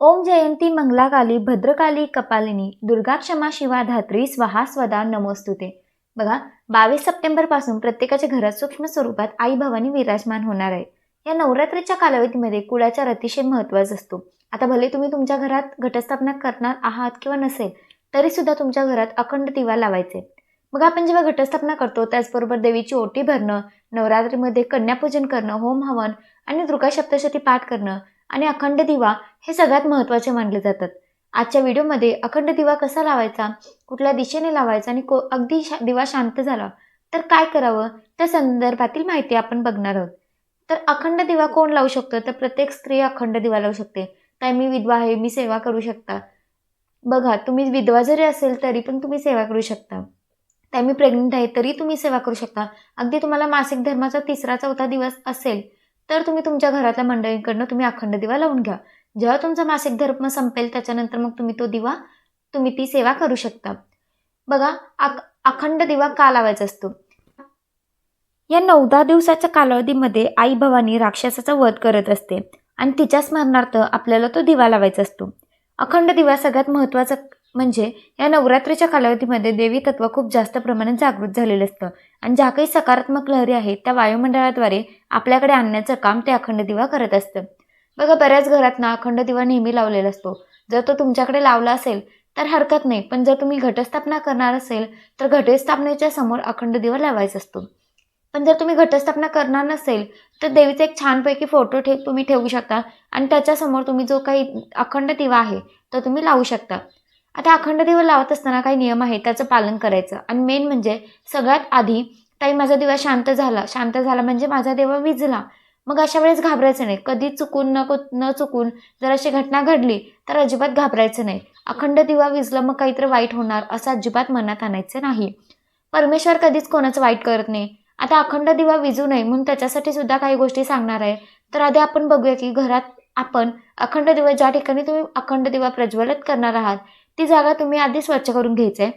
ओम जयंती मंगलाकाली भद्रकाली कपालिनी दुर्गा क्षमा शिवा धात्री स्वाहा स्वदा नमोस्तुते. बघा बावीस सप्टेंबरपासून प्रत्येकाच्या घरात सूक्ष्म स्वरूपात आई भवानी विराजमान होणार आहे या नवरात्रीच्या कालावधीमध्ये कुळाचार अतिशय महत्त्वाचा असतो. आता भले तुम्ही तुमच्या घरात घटस्थापना करणार आहात किंवा नसेल तरीसुद्धा तुमच्या घरात अखंड दिवा लावायचे. मग आपण जेव्हा घटस्थापना करतो त्याचबरोबर देवीची ओटी भरणं नवरात्रीमध्ये कन्यापूजन करणं होम हवन आणि दुर्गा सप्तशती पाठ करणं आणि अखंड दिवा हे सगळ्यात महत्त्वाचे मानले जातात. आजच्या व्हिडिओमध्ये अखंड दिवा कसा लावायचा कुठल्या दिशेने लावायचा आणि को अगदी शा दिवा शांत झाला तर काय करावं? त्या संदर्भातील माहिती आपण बघणार आहोत. तर अखंड दिवा कोण लावू शकतो? तर प्रत्येक स्त्री अखंड दिवा लावू शकते. काय मी विधवा आहे मी सेवा करू शकता. बघा तुम्ही विधवा जरी असेल तरी पण तुम्ही सेवा करू शकता. त्या मी प्रेग्नंट आहे तरी तुम्ही सेवा करू शकता. अगदी तुम्हाला मासिक धर्माचा तिसरा चौथा दिवस असेल तर तुम्ही तुमच्या घरातल्या मंडळींकडनं तुम्ही अखंड दिवा लावून घ्या. जेव्हा तुमचा मासिक धर्म संपेल त्याच्यानंतर मग तुम्ही तो दिवा तुम्ही ती सेवा करू शकता. बघा अखंड दिवा का लावायचा असतो? या नऊ दहा दिवसाच्या कालावधीमध्ये आई भवानी राक्षसाचा वध करत असते आणि तिच्या स्मरणार्थ आपल्याला तो दिवा लावायचा असतो. अखंड दिवा सगळ्यात महत्त्वाचा म्हणजे या नवरात्रीच्या कालावधीमध्ये देवी तत्व खूप जास्त प्रमाणात जागृत झालेलं असतं. आणि ज्या काही सकारात्मक लहरी आहेत त्या वायुमंडळाद्वारे आपल्याकडे आणण्याचं काम ते अखंड दिवा करत असतं. बघा बऱ्याच घरात ना अखंड दिवा नेहमी लावलेला असतो. जर तो तुमच्याकडे लावला असेल तर हरकत नाही. पण जर तुम्ही घटस्थापना करणार असेल तर घटस्थापनेच्या समोर अखंड दिवा लावायचा असतो. पण जर तुम्ही घटस्थापना करणार नसेल तर देवीचा एक छानपैकी फोटो ठेव तुम्ही ठेवू शकता. आणि त्याच्यासमोर तुम्ही जो काही अखंड दिवा आहे तो तुम्ही लावू शकता. आता अखंड दिवा लावत असताना काही नियम आहेत त्याचं पालन करायचं. आणि मेन म्हणजे सगळ्यात आधी ताई माझा दिवा शांत झाला. शांत झाला म्हणजे माझा दिवा विजला. मग अशा वेळेस घाबरायचं नाही. कधी चुकून न न चुकून जर अशी घटना घडली तर अजिबात घाबरायचं नाही. अखंड दिवा विजलं मग काहीतरी वाईट होणार असं अजिबात मनात आणायचं नाही. परमेश्वर कधीच कोणाचं वाईट करत नाही. आता अखंड दिवा विजू नये म्हणून त्याच्यासाठी सुद्धा काही गोष्टी सांगणार आहे. तर आधी आपण बघूया की घरात आपण अखंड दिवा ज्या ठिकाणी तुम्ही अखंड दिवा प्रज्वलित करणार आहात ती जागा तुम्ही आधी स्वच्छ करून घ्यायचं आहे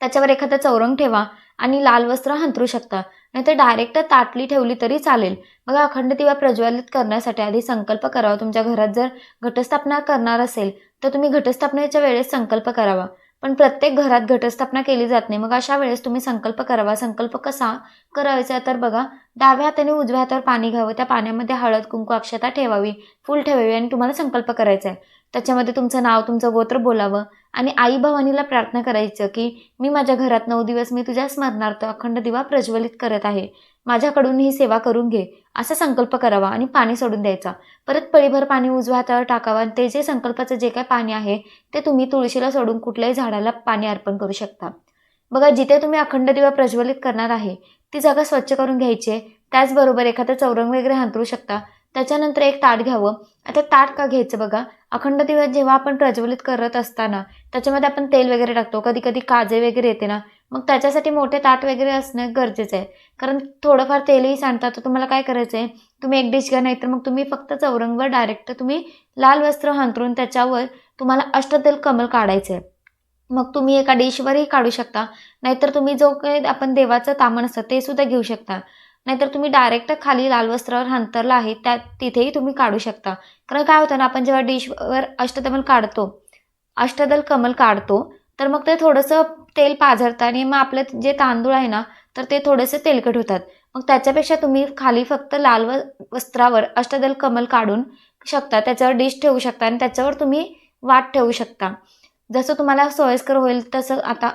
त्याच्यावर एखादं चौरंग ठेवा आणि लाल वस्त्र हंतरू शकता. नाहीतर डायरेक्ट ताटली ठेवली तरी चालेल. बघा अखंड दिवा प्रज्वलित करण्यासाठी आधी संकल्प करावा. तुमच्या घरात जर घटस्थापना करणार असेल तर तुम्ही घटस्थापनेच्या वेळेस संकल्प करावा. पण प्रत्येक घरात घटस्थापना केली जात नाही. मग अशा वेळेस तुम्ही संकल्प करावा. संकल्प कसा करायचा? तर बघा डाव्या हाताने उजव्या हातावर पाणी घ्यावं. त्या पाण्यामध्ये हळद कुंकू अक्षता ठेवावी फुल ठेवावी आणि तुम्हाला संकल्प करायचा आहे त्याच्यामध्ये तुमचं नाव तुमचं गोत्र बोलावं आणि आई भवानीला प्रार्थना करायचं की मी माझ्या घरात नऊ दिवस मी तुझ्या स्मरणार्थ अखंड दिवा प्रज्वलित करत आहे. माझ्याकडून ही सेवा करून घे. असा संकल्प करावा आणि पाणी सोडून द्यायचा. परत पळीभर पाणी उजव्या हातावर टाकावं आणि ते जे संकल्पाचं जे काय पाणी आहे ते तुम्ही तुळशीला सोडून कुठल्याही झाडाला पाणी अर्पण करू शकता. बघा जिथे तुम्ही अखंड दिवा प्रज्वलित करणार आहे ती जागा स्वच्छ करून घ्यायची आहे. त्याचबरोबर एखादं चौरंग वगैरे हांतरू शकता. त्याच्यानंतर एक ताट घ्यावं. आता ताट का घ्यायचं बघा? अखंड दिवस जेव्हा आपण प्रज्वलित करत असताना त्याच्यामध्ये आपण तेल वगैरे टाकतो. कधी कधी काजे वगैरे येते ना? मग त्याच्यासाठी मोठे ताट वगैरे असणं गरजेचं आहे. कारण थोडंफार तेलही सांडतात तर तुम्हाला काय करायचं आहे तुम्ही एक डिश घ्या नाही तर मग तुम्ही फक्त चौरंगवर डायरेक्ट तुम्ही लाल वस्त्र हांतरून त्याच्यावर तुम्हाला अष्टतेल कमल काढायचं आहे मग तुम्ही एका डिशवरही काढू शकता. नाहीतर तुम्ही जो काही आपण देवाचं तामण असतं ते सुद्धा घेऊ शकता. नाहीतर तुम्ही डायरेक्ट खाली लाल वस्त्रावर हंतरला आहे त्या तिथेही तुम्ही काढू शकता. कारण काय होतं ना आपण जेव्हा डिशवर अष्टदमल काढतो अष्टदल कमल काढतो तर मग ते थोडंसं तेल पाझरतं आणि मग आपलं जे तांदूळ आहे ना तर ते थोडेसे तेलकट होतात. मग त्याच्यापेक्षा तुम्ही खाली फक्त लाल वस्त्रावर अष्टदल कमल काढून शकता. त्याच्यावर डिश ठेवू शकता आणि त्याच्यावर तुम्ही वाट ठेवू शकता. जसं तुम्हाला सोयीस्कर होईल तसं आता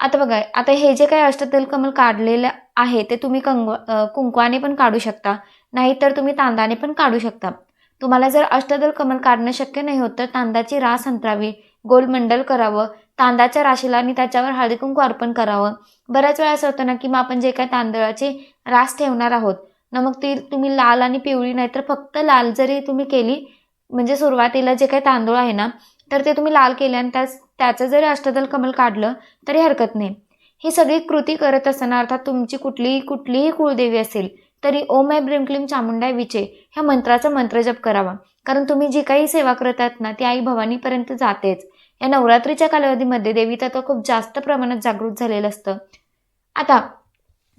आता बघा आता हे जे काही अष्टदल कमल काढलेलं आहे ते तुम्ही कंग कुंकवाने पण काढू शकता. नाहीतर तुम्ही तांदाने पण काढू शकता. तुम्हाला जर अष्टदल कमल काढणं शक्य नाही होत तर तांदाची रास अंतरावी गोलमंडल करावं तांदाच्या राशीला आणि त्याच्यावर हळदी कुंकू अर्पण करावं. बऱ्याच वेळा असं होतं ना की मग आपण जे काय तांदळाची रास ठेवणार आहोत ना मग ती तुम्ही लाल आणि पिवळी नाहीतर फक्त लाल जरी तुम्ही केली म्हणजे सुरुवातीला जे काही तांदूळ आहे ना तर ते तुम्ही लाल केले आणि त्याच त्याचं जरी अष्टदल कमल काढलं तरी हरकत नाही. ही सगळी कृती करत असताना अर्थात तुमची कुठलीही कुठलीही कुळदेवी असेल तरी ओम आय ब्रिम क्लीम चामुंडाय विचे ह्या मंत्राचा मंत्रजप करावा. कारण तुम्ही जी काही सेवा करत आहात ना ती आई भवानीपर्यंत जातेच. या नवरात्रीच्या कालावधीमध्ये देवी तत्व खूप जास्त प्रमाणात जागृत झालेलं असतं. आता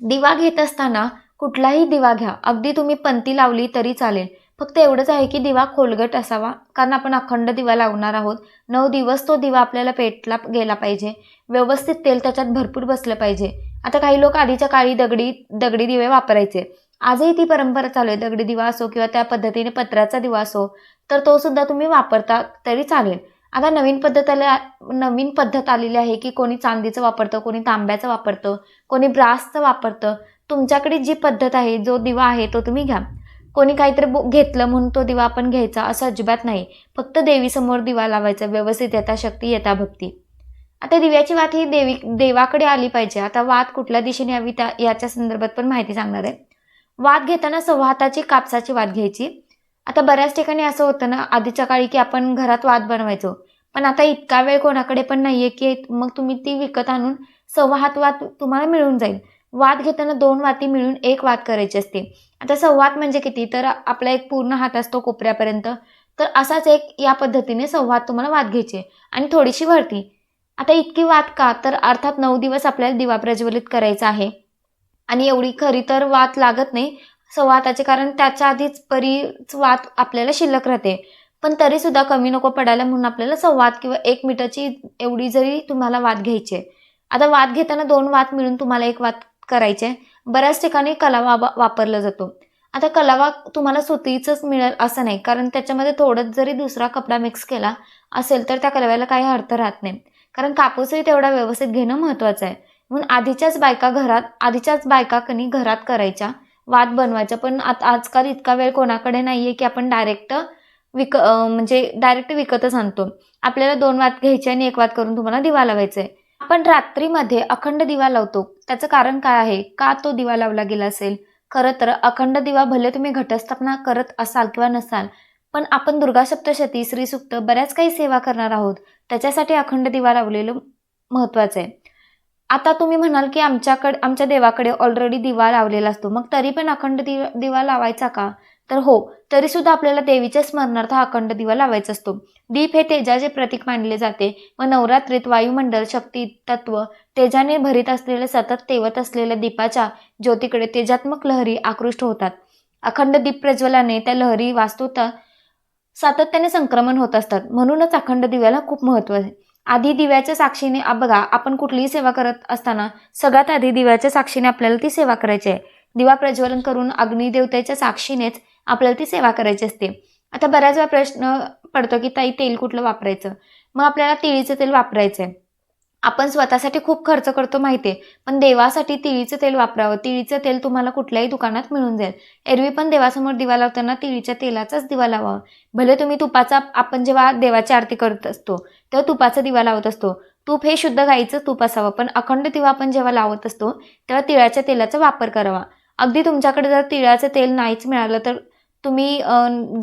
दिवा घेत असताना कुठलाही दिवा घ्या. अगदी तुम्ही पंती लावली तरी चालेल. फक्त एवढंच आहे की दिवा खोलगट असावा कारण आपण अखंड दिवा लावणार आहोत. नऊ दिवस तो दिवा आपल्याला पेटला गेला पाहिजे. व्यवस्थित तेल त्याच्यात भरपूर बसलं पाहिजे. आता काही लोक आधीच्या काळी दगडी दगडी दिवे वापरायचे. आजही ती परंपरा चालू आहे. दगडी दिवा असो किंवा त्या पद्धतीने पत्राचा दिवा असो तर तो सुद्धा तुम्ही वापरता तरी चालेल. आता नवीन पद्धत आल्या नवीन पद्धत आलेली आहे की कोणी चांदीचं वापरतं कोणी तांब्याचं वापरतं कोणी ब्रासचं वापरतं. तुमच्याकडे जी पद्धत आहे जो दिवा आहे तो तुम्ही घ्या. कोणी काहीतरी बो घेतलं म्हणून तो दिवा आपण घ्यायचा असं अजिबात नाही. फक्त देवीसमोर दिवा लावायचा व्यवस्थित येता शक्ती येता भक्ती. आता दिव्याची वात ही देवी देवाकडे आली पाहिजे. आता वात कुठल्या दिशेने यावी त्या याच्या संदर्भात पण माहिती सांगणार आहे. वात घेताना संवाताची कापसाची वात घ्यायची. आता बऱ्याच ठिकाणी असं होतं ना आधीच्या काळी की आपण घरात वात बनवायचो. पण आता इतका वेळ कोणाकडे पण नाही आहे की मग तुम्ही ती विकत आणून सव्वा हात वात तुम्हाला मिळून जाईल. वाद घेताना दोन वाती मिळून एक वाद करायची असते. आता संवाद म्हणजे किती? तर आपला एक पूर्ण हात असतो कोपऱ्यापर्यंत. तर असाच एक या पद्धतीने संवाद तुम्हाला वाद घ्यायचे आणि थोडीशी वरती. आता इतकी वाद का? तर अर्थात नऊ दिवस आपल्याला दिवा प्रज्वलित करायचा आहे. आणि एवढी खरी तर वात लागत नाही. संवादाचे कारण त्याच्या आधीच बरीच वात आपल्याला शिल्लक राहते. पण तरीसुद्धा कमी नको पडायला म्हणून आपल्याला संवाद किंवा एक मिनिटाची एवढी जरी तुम्हाला वाद घ्यायची आहे. आता वाद घेताना दोन वात मिळून तुम्हाला एक वात करायचे बऱ्याच ठिकाणी कलावा वापरला जातो. आता कलावा तुम्हाला सुतीचंच मिळेल असं नाही कारण त्याच्यामध्ये थोडंच जरी दुसरा कपडा मिक्स केला असेल तर त्या कलव्याला काही अर्थ राहत नाही. कारण कापूसही तेवढा व्यवस्थित घेणं महत्त्वाचं आहे. म्हणून आधीच्याच बायका घरात आधीच्याच बायका कनी घरात करायच्या वाद बनवायच्या. पण आता आजकाल इतका वेळ कोणाकडे नाही आहे की आपण डायरेक्ट विक म्हणजे डायरेक्ट विकतच आणतो. आपल्याला दोन वाद घ्यायचे आणि एक वाद करून तुम्हाला दिवा लावायचा आहे आपण रात्रीमध्ये अखंड दिवा लावतो. त्याचं कारण काय आहे? का तो दिवा लावला गेला असेल? खरं तर अखंड दिवा भले तुम्ही घटस्थापना करत असाल किंवा नसाल पण आपण दुर्गा सप्तशती श्रीसुक्त बऱ्याच काही सेवा करणार आहोत. त्याच्यासाठी अखंड दिवा लावलेलं महत्त्वाचं आहे. आता तुम्ही म्हणाल की आमच्याकडे आमच्या देवाकडे ऑलरेडी दिवा लावलेला असतो. मग तरी पण अखंड दिवा दिवा लावायचा का? तर हो तरीसुद्धा आपल्याला देवीच्या स्मरणार्थ अखंड दिवा लावायचा असतो. दीप हे तेजाचे प्रतीक मानले जाते व नवरात्रीत वायुमंडल शक्ती तत्व तेजाने भरीत असलेले सतत तेवत असलेल्या दीपाच्या ज्योतीकडे तेजात्मक लहरी आकृष्ट होतात. अखंड दीप प्रज्वलाने त्या लहरी वास्तुता सातत्याने संक्रमण होत असतात. म्हणूनच अखंड दिव्याला खूप महत्त्व आहे. आधी दिव्याच्या साक्षीने बघा आपण कुठलीही सेवा करत असताना सगळ्यात आधी दिव्याच्या साक्षीने आपल्याला ती सेवा करायची आहे. दिवा प्रज्वलन करून अग्निदेवतेच्या साक्षीनेच आपल्याला ती सेवा करायची असते. आता बऱ्याच वेळा प्रश्न पडतो की ताई तेल कुठलं वापरायचं? मग आपल्याला तिळीचं तेल वापरायचं आहे आपण स्वतःसाठी खूप खर्च करतो माहिती आहे पण देवासाठी तिळीचं तेल वापरावं. तिळीचं तेल तुम्हाला कुठल्याही दुकानात मिळून जाईल. एरवी पण देवासमोर दिवा लावताना तिळीच्या तेलाचाच दिवा लावावा. भले तुम्ही तुपाचा आपण जेव्हा देवाची आरती करत असतो तेव्हा तुपाचा दिवा लावत असतो. तूप हे शुद्ध गाईचं तूप असावं. पण अखंड दिवा आपण जेव्हा लावत असतो तेव्हा तिळाच्या तेलाचा वापर करावा. अगदी तुमच्याकडे जर तिळाचं तेल नाहीच मिळालं तर तुम्ही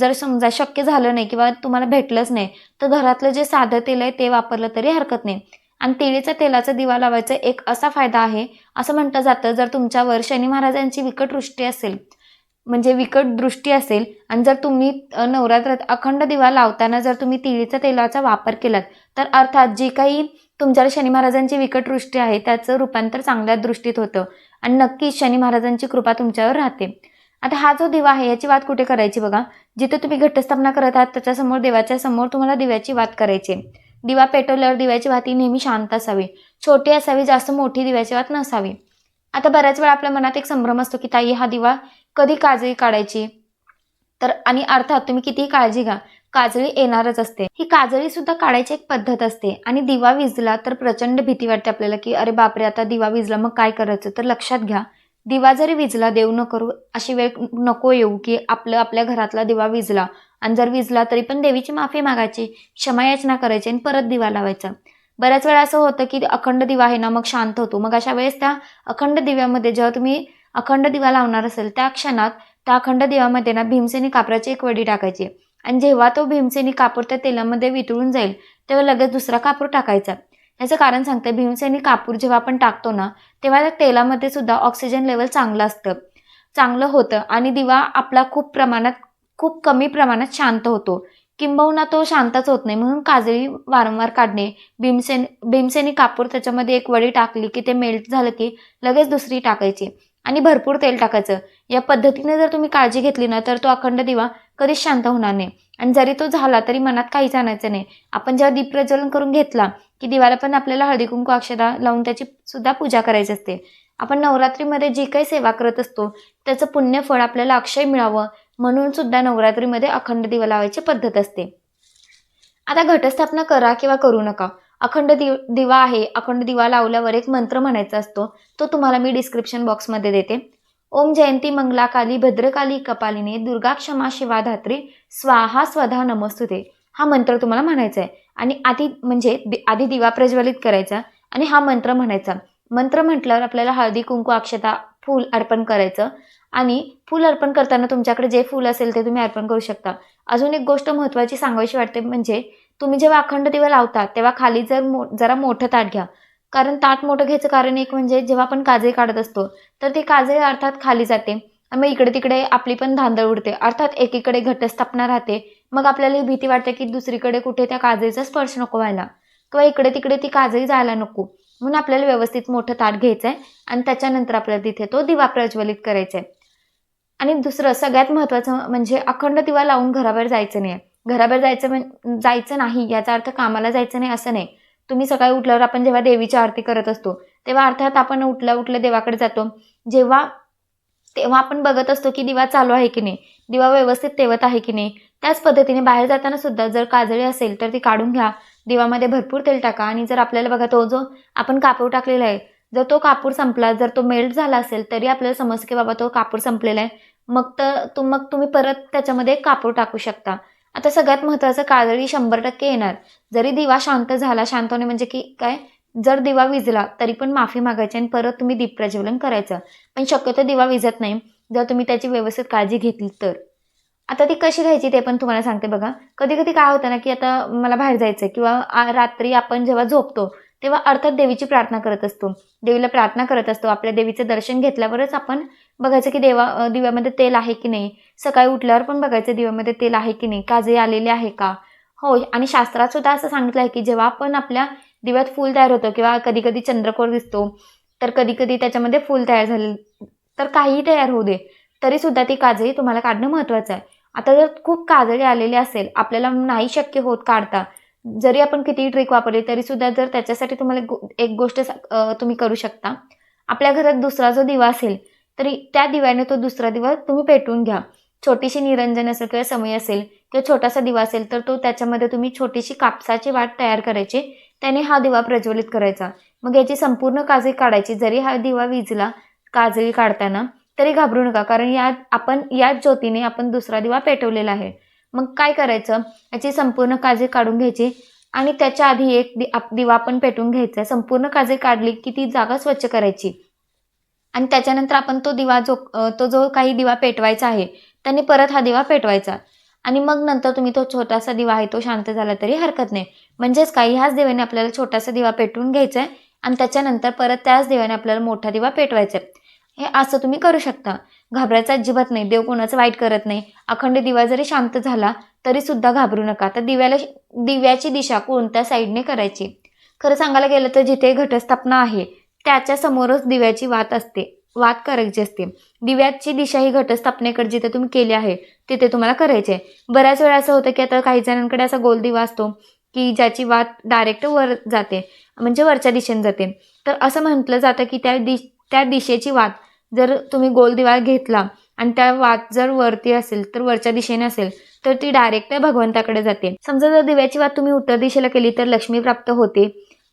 जर समजा शक्य झालं नाही किंवा तुम्हाला भेटलंच नाही तर घरातलं जे साधं तेल आहे ते वापरलं तरी हरकत नाही. आणि तिळीच्या तेलाचा दिवा लावायचा एक असा फायदा आहे असं म्हटलं जातं जर तुमच्यावर शनी महाराजांची विकट दृष्टी असेल म्हणजे विकट दृष्टी असेल आणि जर तुम्ही नवरात्रात अखंड दिवा लावताना जर तुम्ही तिळीच्या तेलाचा वापर केलात तर अर्थात जी काही तुमच्यावर शनी महाराजांची विकट दृष्टी आहे त्याचं रूपांतर चांगल्या दृष्टीत होतं. आणि नक्कीच शनी महाराजांची कृपा तुमच्यावर राहते. आता हा जो दिवा आहे याची वाद कुठे करायची बघा? जिथे तुम्ही घटस्थापना करत आहात त्याच्यासमोर देवाच्या समोर तुम्हाला दिव्याची वाद करायची दिवा पेटवल्यावर दिव्याची वात ही नेहमी शांत असावी. छोटी असावी जास्त मोठी दिव्याची वात नसावी. आता बऱ्याच वेळा आपल्या मनात एक संभ्रम असतो की ताई हा दिवा कधी काजळी काढायची? तर आणि अर्थात तुम्ही कितीही काळजी घ्या काजळी येणारच असते. ही काजळी सुद्धा काढायची एक पद्धत असते. आणि दिवा विजला तर प्रचंड भीती वाटते आपल्याला की अरे बापरे आता दिवा विजला मग काय करायचं? तर लक्षात घ्या. दिवा जरी विजला देव न करू अशी वेळ नको येऊ की आपलं आपल्या घरातला दिवा विजला. आणि जर विजला तरी पण देवीची माफी मागायची क्षमायाचना करायची आणि परत दिवा लावायचा. बऱ्याच वेळा असं होतं की अखंड दिवा आहे ना मग शांत होतो. मग अशा वेळेस त्या अखंड दिव्यामध्ये जेव्हा तुम्ही अखंड दिवा लावणार असेल त्या क्षणात त्या अखंड दिव्यामध्ये ना भीमसेनी कापराची एक वडी टाकायची. आणि जेव्हा तो भीमसेनी कापूर त्या तेलामध्ये वितळून जाईल तेव्हा लगेच दुसरा कापूर टाकायचा. याचं कारण सांगते. भीमसेनी कापूर जेव्हा आपण टाकतो ना तेव्हा त्या तेलामध्ये सुद्धा ऑक्सिजन लेवल चांगलं असतं. चांगलं होतं आणि दिवा आपला खूप प्रमाणात खूप कमी प्रमाणात शांत होतो. किंबहुना तो शांतच होत नाही. म्हणून काजळी वारंवार काढणे. भीमसेन भीमसेनी कापूर त्याच्यामध्ये एक वडी टाकली की ते मेल्ट झालं की लगेच दुसरी टाकायची आणि भरपूर तेल टाकायचं. या पद्धतीने जर तुम्ही काळजी घेतली ना तर तो अखंड दिवा कधीच शांत होणार नाही. आणि जरी तो झाला तरी मनात काहीच आणायचं नाही. आपण जेव्हा दीप प्रज्वलन करून घेतला की दिवाला पण आपल्याला हळदी कुंकू अक्षदा लावून त्याची सुद्धा पूजा करायची असते. आपण नवरात्रीमध्ये जी काही सेवा करत असतो त्याचं पुण्यफळ आपल्याला अक्षय मिळावं म्हणून सुद्धा नवरात्रीमध्ये अखंड दिवा लावायची पद्धत असते. आता घटस्थापना करा किंवा करू नका. अखंड दिव दिवा आहे. अखंड दिवा लावल्यावर एक मंत्र म्हणायचा असतो. तो तुम्हाला मी डिस्क्रिप्शन बॉक्समध्ये देते. ओम जयंती मंगला काली भद्रकाली कपालिने दुर्गा क्षमा शिवा धात्री स्वाहा स्वधा नमस्तुते. हा मंत्र तुम्हाला म्हणायचा आहे. आणि आधी म्हणजे दि- आधी दिवा प्रज्वलित करायचा आणि हा मंत्र म्हणायचा. मंत्र म्हटल्यावर आपल्याला हळदी कुंकू अक्षता फूल अर्पण करायचं. आणि फूल अर्पण करताना तुमच्याकडे जे फूल असेल ते तुम्ही अर्पण करू शकता. अजून एक गोष्ट महत्त्वाची सांगायची वाटते म्हणजे तुम्ही जेव्हा अखंड दिवा लावता तेव्हा खाली जर मो जरा मोठं ताट घ्या. कारण ताट मोठं घ्यायचं कारण एक म्हणजे जेव्हा आपण काजळी काढत असतो तर ती काजळी अर्थात खाली जाते. मग इकडे तिकडे आपली पण धांदळ उडते. अर्थात एकीकडे घटस्थापना राहते. मग आपल्यालाही भीती वाटते की दुसरीकडे कुठे त्या काजळीचा स्पर्श नको व्हायला. किंवा इकडे तिकडे ती काजळी जायला नको. म्हणून आपल्याला व्यवस्थित मोठं ताट घ्यायचं आहे आणि त्याच्यानंतर आपल्याला तिथे तो दिवा प्रज्वलित करायचा आहे आणि दुसरं सगळ्यात महत्त्वाचं म्हणजे अखंड दिवा लावून घराबाहेर जायचं नाही. घराबाहेर जायचं म्हण जायचं नाही याचा अर्थ कामाला जायचं नाही असं नाही. तुम्ही सकाळी उठल्यावर आपण जेव्हा देवीची आरती करत असतो तेव्हा अर्थात आपण उठल्या उठल्या देवाकडे जातो. जेव्हा तेव्हा आपण बघत असतो की दिवा चालू आहे की नाही दिवा व्यवस्थित तेवत आहे की नाही त्याच पद्धतीने बाहेर जाताना सुद्धा जर काजळी असेल तर ती काढून घ्या. दिवामध्ये भरपूर तेल टाका आणि जर आपल्याला बघा तो जो आपण कापूर टाकलेला आहे जर तो कापूर संपला जर तो मेल्ट झाला असेल तरी आपल्याला समज की बाबा तो कापूर संपलेला आहे. मग तर तु मग तुम्ही परत त्याच्यामध्ये कापूर टाकू शकता. आता सगळ्यात महत्त्वाचं काजळी शंभर टक्के येणार. जरी दिवा शांत झाला शांत होणे म्हणजे की काय? जर दिवा विजला तरी पण माफी मागायची आणि परत तुम्ही दीप प्रज्वलन करायचं. पण शक्यतो दिवा विजत नाही. जर तुम्ही त्याची व्यवस्थित काळजी घेतली तर. आता ती कशी घ्यायची ते पण तुम्हाला सांगते बघा. कधी कधी काय होतं ना की आता मला बाहेर जायचं आहे किंवा रात्री आपण जेव्हा झोपतो तेव्हा अर्थात देवीची प्रार्थना करत असतो. देवीला प्रार्थना करत असतो. आपल्या देवीचं दर्शन घेतल्यावरच आपण बघायचं की देवा दिव्यामध्ये तेल आहे की नाही? सकाळी उठल्यावर पण बघायचं दिव्यामध्ये तेल आहे की नाही? काजळी आलेले आहे का? हो आणि शास्त्रात सुद्धा असं सांगितलं आहे की जेव्हा आपण आपल्या दिव्यात फूल तयार होतं किंवा कधी कधी चंद्रकोर दिसतो तर कधी कधी त्याच्यामध्ये फूल तयार झाले तर काहीही तयार होऊ दे तरी सुद्धा ती काजळी तुम्हाला काढणं महत्त्वाचं आहे. आता जर खूप काजळी आलेली असेल आपल्याला नाही शक्य होत काढता जरी आपण कितीही ट्रिक वापरली तरी सुद्धा जर त्याच्यासाठी तुम्हाला गो- एक गोष्ट सा- तुम्ही करू शकता. आपल्या घरात दुसरा जो दिवा असेल तरी त्या दिव्याने तो दुसरा दिवा तुम्ही पेटवून घ्या. छोटीशी निरंजन असेल किंवा समय असेल किंवा छोटासा दिवा असेल तर तो त्याच्यामध्ये तुम्ही छोटीशी कापसाची वाट तयार करायची. त्याने हा दिवा प्रज्वलित करायचा. मग याची संपूर्ण काजळी काढायची. जरी हा दिवा विजला काजळी काढताना तरी घाबरू नका. कारण या आपण याच ज्योतीने आपण दुसरा दिवा पेटवलेला आहे. मग काय करायचं? याची संपूर्ण काजळी काढून घ्यायची आणि त्याच्या आधी एक दि दिवा आपण पेटवून घ्यायचा. संपूर्ण काजळी काढली की ती जागा स्वच्छ करायची. आणि त्याच्यानंतर आपण तो दिवा जो तो जो काही दिवा पेटवायचा आहे त्याने परत हा दिवा पेटवायचा. आणि मग नंतर तुम्ही तो छोटासा दिवा आहे तो शांत झाला तरी हरकत नाही. म्हणजेच काही ह्याच दिव्याने आपल्याला छोटासा दिवा पेटवून घ्यायचा आहे आणि त्याच्यानंतर परत त्याच दिव्याने आपल्याला मोठा दिवा पेटवायचा आहे. हे असं तुम्ही करू शकता. घाबरायचं अजिबात नाही. देव कोणाचं वाईट करत नाही. अखंड दिवा जरी शांत झाला तरी सुद्धा घाबरू नका. तर दिव्याला दिव्याची दिशा कोणत्या साईडने करायची? खरं सांगायला गेलं तर जिथे घटस्थापना आहे त्याच्या समोरच दिव्याची वात असते. वात करायची असते. दिव्याची दिशा ही घटस्थापनेकडे जिथे तुम्ही केली आहे तिथे तुम्हाला करायचे आहे. बऱ्याच वेळा असं होतं की आता काही जणांकडे असा गोल दिवा असतो की ज्याची वात डायरेक्ट वर जाते म्हणजे वरच्या दिशेने जाते. तर असं म्हटलं जातं की त्या दिश त्या दिशेची वात जर तुम्ही गोल दिवा घेतला आणि त्या वात जर वरती असेल तर वरच्या दिशेने असेल तर ती डायरेक्ट भगवंताकडे जाते. समजा जर दिव्याची वात तुम्ही उत्तर दिशेला केली तर लक्ष्मी प्राप्त होते.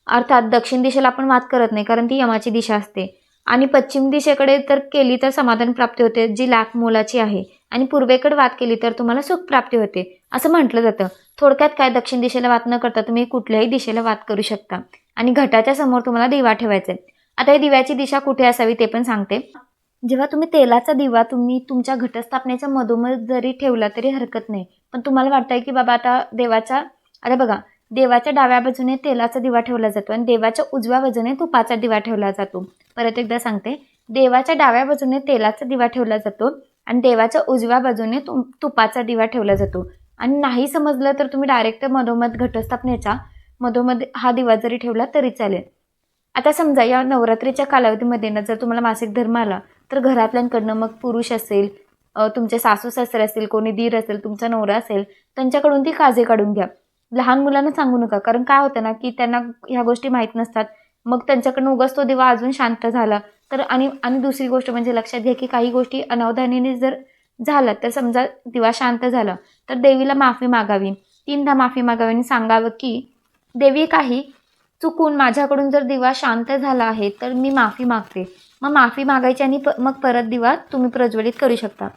अर्थात दक्षिण दिशेला आपण वाद करत नाही कारण ती यमाची दिशा असते. आणि पश्चिम दिशेकडे तर केली तर समाधान प्राप्ती होते जी लाख मोलाची आहे. आणि पूर्वेकडे वाद केली तर तुम्हाला सुख प्राप्ती होते असं म्हटलं जातं. थोडक्यात काय दक्षिण दिशेला वाद न करता तुम्ही कुठल्याही दिशेला वाद करू शकता. आणि घटाच्या समोर तुम्हाला दिवा ठेवायचा आहे आता ही दिव्याची दिशा कुठे असावी ते पण सांगते. जेव्हा तुम्ही तेलाचा दिवा तुम्ही तुमच्या घटस्थापनेच्या मधोमध जरी ठेवला तरी हरकत नाही. पण तुम्हाला वाटतंय की बाबा आता देवाचा अरे बघा देवाच्या डाव्या बाजूने तेलाचा दिवा ठेवला जातो आणि देवाच्या उजव्या बाजूने तुपाचा दिवा ठेवला जातो. परत एकदा सांगते. देवाच्या डाव्या बाजूने तेलाचा दिवा ठेवला जातो आणि देवाच्या उजव्या बाजूने तु तुपाचा दिवा ठेवला जातो. आणि नाही समजलं तर तुम्ही डायरेक्ट मधोमध घटस्थापनेच्या मधोमध हा दिवा जरी ठेवला तरी चालेल. आता समजा या नवरात्रीच्या कालावधीमध्ये ना जर तुम्हाला मासिक धर्म आला तर घरातल्यांकडनं मग पुरुष असेल तुमचे सासू सासरे असतील कोणी दीर असेल तुमचा नवरा असेल त्यांच्याकडून ती काजे काढून घ्या. लहान मुलांना सांगू नका. कारण काय होतं ना की त्यांना ह्या गोष्टी माहीत नसतात. मग त्यांच्याकडनं उगाच तो दिवा अजून शांत झाला. तर आणि आणि दुसरी गोष्ट म्हणजे लक्षात घ्या की काही गोष्टी अनावधानीने जर झालं तर समजा दिवा शांत झाला तर देवीला माफी मागावी. तीनदा माफी मागावी आणि सांगावं की देवी काही चुकून माझ्याकडून जर दिवा शांत झाला आहे तर मी माफी मागते. मग माफी मागायची आणि प मग परत दिवा तुम्ही प्रज्वलित करू शकता.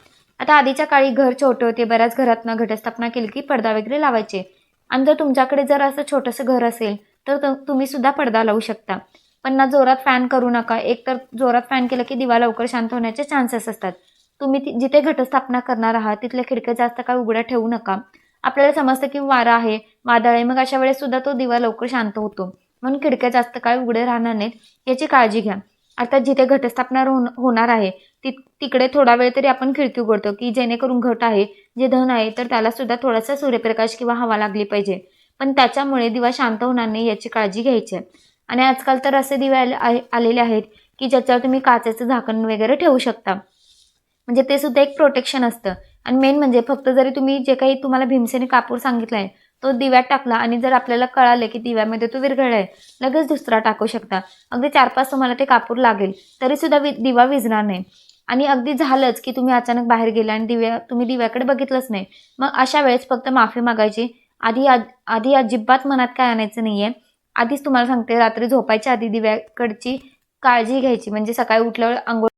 आता आधीच्या काळी घर छोटे होते बऱ्याच घरातनं घटस्थापना केली की पडदा वगैरे लावायचे. आणि जर तुमच्याकडे जर असं छोटंसं घर असेल तर त- तुम्ही सुद्धा पडदा लावू शकता. पण ना जोरात फॅन करू नका. एक तर जोरात फॅन केलं की दिवा लवकर शांत होण्याचे चान्सेस असतात. तुम्ही जिथे घटस्थापना करणार आहात तिथल्या खिडक्या जास्त काळ उघड्या ठेवू नका. आपल्याला समजतं की वारा आहे वादळ आहे मग अशा वेळेस सुद्धा तो दिवा लवकर शांत होतो. म्हणून खिडक्या जास्त काळ उघडे राहणार नाहीत याची काळजी घ्या. आता जिथे घटस्थापना होण- होणार आहे ति तिकडे थोडा वेळ तरी आपण खिडकी उघडतो की जेणेकरून घट आहे जे धन आहे तर त्याला सुद्धा थोडासा सूर्यप्रकाश किंवा हवा लागली पाहिजे. पण त्याच्यामुळे दिवा शांत होणार नाही याची काळजी घ्यायची आहे. आणि आजकाल तर असे दिवे आले आलेले आहेत की ज्याच्यावर तुम्ही काचेचं झाकण वगैरे ठेवू शकता. म्हणजे ते सुद्धा एक प्रोटेक्शन असतं. आणि मेन म्हणजे फक्त जरी तुम्ही जे काही तुम्हाला भीमसेने कापूर सांगितलं आहे तो दिव्यात टाकला आणि जर आपल्याला कळालं की दिव्यामध्ये तो विरघळला आहे लगेच दुसरा टाकू शकता. अगदी चार पाच तुम्हाला ते कापूर लागेल तरीसुद्धा वि दिवा विझणार नाही. आणि अगदी झालंच की तुम्ही अचानक बाहेर गेला आणि दिव्या तुम्ही दिव्याकडे बघितलंच नाही. मग अशा वेळेस फक्त माफी मागायची. आधी आधी अजिबात मनात काय आणायचं नाही आहे आधीच तुम्हाला सांगते रात्री झोपायच्या आधी दिव्याकडची काळजी घ्यायची. म्हणजे सकाळी उठल्यावर आंघोळ